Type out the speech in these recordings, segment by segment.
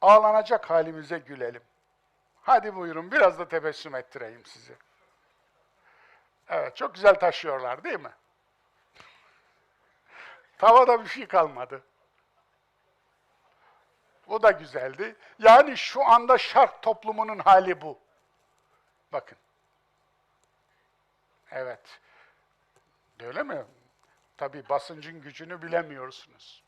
ağlanacak halimize gülelim. Hadi buyurun biraz da tebessüm ettireyim sizi. Evet çok güzel taşıyorlar değil mi? Tavada bir şey kalmadı. Bu da güzeldi. Yani şu anda şark toplumunun hali bu. Bakın. Evet. Öyle mi? Tabii basıncın gücünü bilemiyorsunuz.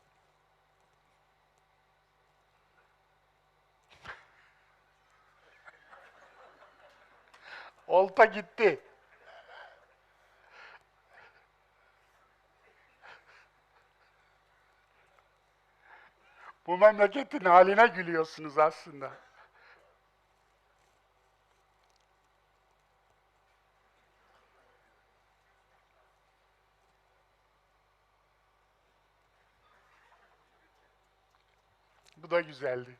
Olta gitti. Bu memleketin haline gülüyorsunuz aslında. Bu da güzeldi.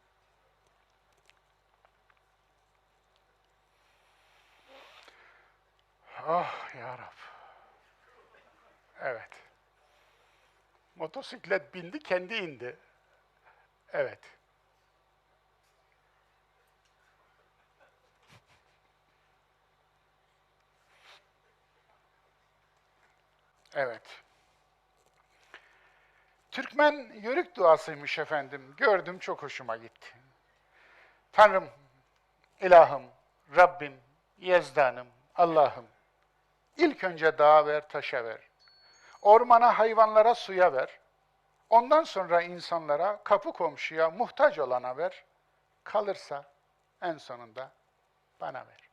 Ah ya Rab. Evet. Motosiklet bindi, kendi indi. Evet. Evet. Türkmen yörük duasıymış efendim. Gördüm çok hoşuma gitti. Tanrım, ilahım, Rabbim, yezdanım, Allah'ım. İlk önce dağa ver, taşa ver. Ormana, hayvanlara, suya ver. Ondan sonra insanlara, kapı komşuya, muhtaç olana ver. Kalırsa en sonunda bana ver.